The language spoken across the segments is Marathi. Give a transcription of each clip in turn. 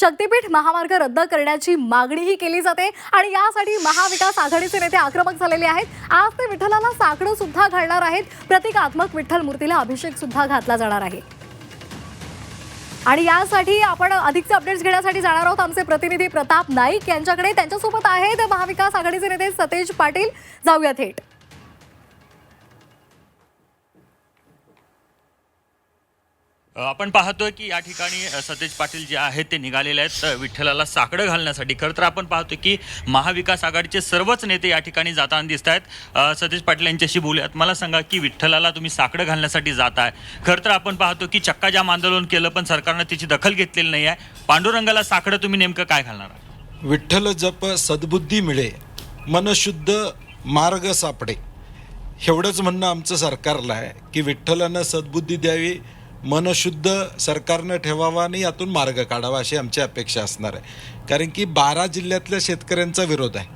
शक्तीपीठ महामार्ग रद्द करण्याची मागणीही केली जाते आणि यासाठी महाविकास आघाडीचे नेते आक्रमक झालेले आहेत. आज ते विठ्ठलाला साकडं सुद्धा घालणार आहेत. प्रतिकात्मक विठ्ठल मूर्तीला अभिषेक सुद्धा घातला जाणार आहे. आणि यासाठी आपण अधिकचे अपडेट्स घेण्यासाठी जाणार आहोत. आमचे प्रतिनिधी प्रताप नाईक यांच्याकडे. त्यांच्यासोबत आहेत महाविकास आघाडीचे नेते सतेज पाटील. जाऊया थेट. आपण पाहतोय की या ठिकाणी सतेज पाटील जे आहेत ते निघालेले आहेत. विठ्ठलाला साकडं घालण्यासाठी. खरं तर आपण पाहतोय की महाविकास आघाडीचे सर्वच नेते या ठिकाणी जाताना दिसत आहेत. सतेज पाटील यांच्याशी बोलूयात. मला सांगा की विठ्ठलाला तुम्ही साकडं घालण्यासाठी जात आहे खरं तर आपण पाहतो की चक्काजाम आंदोलन केलं पण सरकारनं त्याची दखल घेतलेली नाही आहे. पांडुरंगाला साकडं तुम्ही नेमकं काय घालणार विठ्ठल जप सद्बुद्धी मिळे मनशुद्ध मार्ग सापडे. एवढंच म्हणणं आमचं सरकारला आहे की विठ्ठलानं सद्बुद्धी द्यावी मनशुद्ध सरकारनं ठेवावा आणि यातून मार्ग काढावा अशी आमची अपेक्षा असणार आहे. कारण की बारा जिल्ह्यातल्या शेतकऱ्यांचा विरोध आहे.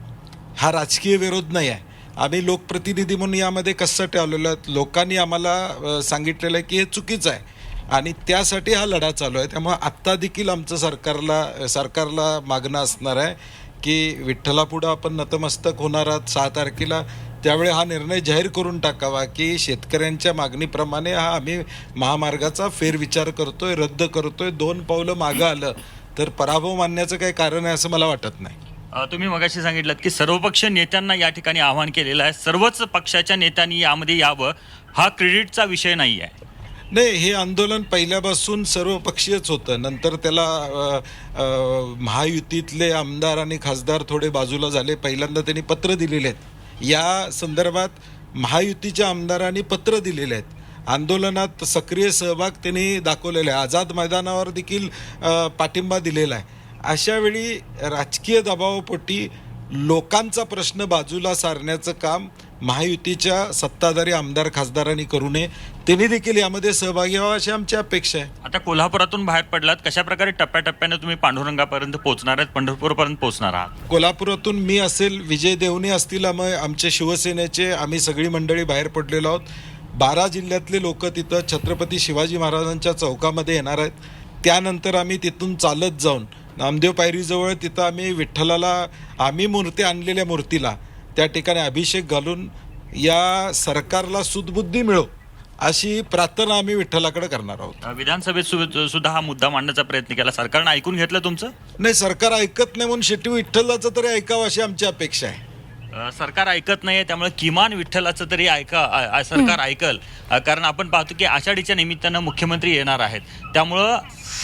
हा राजकीय विरोध नाही आहे. आम्ही लोकप्रतिनिधी म्हणून यामध्ये कसं ठेवलेलं आहे? लोकांनी आम्हाला सांगितलेलं आहे की हे चुकीचं आहे. आणि त्यासाठी हा लढा चालू आहे. त्यामुळे आत्ता देखील आमचं सरकारला सरकारला मागणं असणार आहे की विठ्ठलापुढं आपण नतमस्तक होणार आहात. सहा तारखेला त्यावेळी हा निर्णय जाहीर करून टाकावा की शेतकऱ्यांच्या मागणीप्रमाणे हा आम्ही महामार्गाचा फेरविचार करतोय रद्द करतोय दोन पावलं मागं आलं तर पराभव मानण्याचं काही कारण आहे असं मला वाटत नाही. तुम्ही मगाशी सांगितलं की सर्वपक्षीय नेत्यांना या ठिकाणी आवाहन केलेलं आहे. सर्वच पक्षाच्या नेत्यांनी यामध्ये यावं हा क्रेडिटचा विषय नाही आहे. नाही हे आंदोलन पहिल्यापासून सर्वपक्षीयच होतं. नंतर त्याला महायुतीतले आमदार आणि खासदार थोडे बाजूला झाले. पहिल्यांदा त्यांनी पत्र दिलेले आहेत. या संदर्भात महायुतीच्या आमदारांनी पत्र दिलेले आहेत. आंदोलनात सक्रिय सहभाग त्यांनी दाखवलेला आहे. आझाद मैदानावर देखील पाठिंबा दिलेला आहे. अशावेळी राजकीय दबावापोटी लोकांचा प्रश्न बाजूला सारण्याचं काम महायुतीच्या सत्ताधारी आमदार खासदारांनी करू नये त्यांनी देखील यामध्ये सहभागी व्हावा अशी आमची अपेक्षा आहे. आता कोल्हापुरातून बाहेर पडलात कशा प्रकारे टप्प्याटप्प्याने तुम्ही पांडुरंगापर्यंत पोहोचणार आहेत पंढरपूरपर्यंत पोहोचणार आहात? कोल्हापुरातून मी असेल विजय देवणे असतील आम- आमचे शिवसेनेचे आम्ही सगळी मंडळी बाहेर पडलेलो आहोत. बारा जिल्ह्यातले लोक तिथं छत्रपती शिवाजी महाराजांच्या चौकामध्ये येणार आहेत. त्यानंतर आम्ही तिथून चालत जाऊन नामदेव पायरीजवळ तिथं आम्ही विठ्ठलाला आम्ही मूर्ती आणलेल्या मूर्तीला त्या ठिकाणी अभिषेक घालून या सरकारला सुदबुद्धी मिळो अशी प्रार्थना आम्ही विठ्ठलाकडे करणार आहोत. विधानसभेत सु- सुद्धा हा मुद्दा मांडण्याचा प्रयत्न केला. सरकारनं ऐकून घेतलं तुमचं? नाही सरकार ऐकत नाही म्हणून शेट्टी विठ्ठलाचं तरी ऐकावं अशी आमची अपेक्षा आहे. अ, सरकार ऐकत नाहीये त्यामुळे किमान विठ्ठलाचं तरी ऐका अ, अ, सरकार ऐकल. अ, कारण आपण पाहतो की आषाढीच्या निमित्तानं मुख्यमंत्री येणार आहेत. त्यामुळं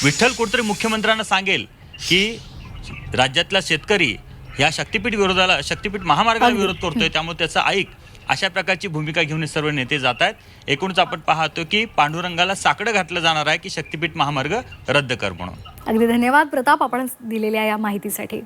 विठ्ठल कुठतरी मुख्यमंत्र्यांना सांगेल की राज्यातला शेतकरी या शक्तीपीठ विरोधाला शक्तीपीठ महामार्गाला विरोध करतोय त्यामुळे त्याचं ऐक अशा प्रकारची भूमिका घेऊन हे सर्व नेते जात आहेत. एकूणच आपण पाहतो की पांडुरंगाला साकडं घातलं जाणार आहे की शक्तीपीठ महामार्ग रद्द कर म्हणून. अगदी धन्यवाद प्रताप आपण दिलेल्या या माहितीसाठी.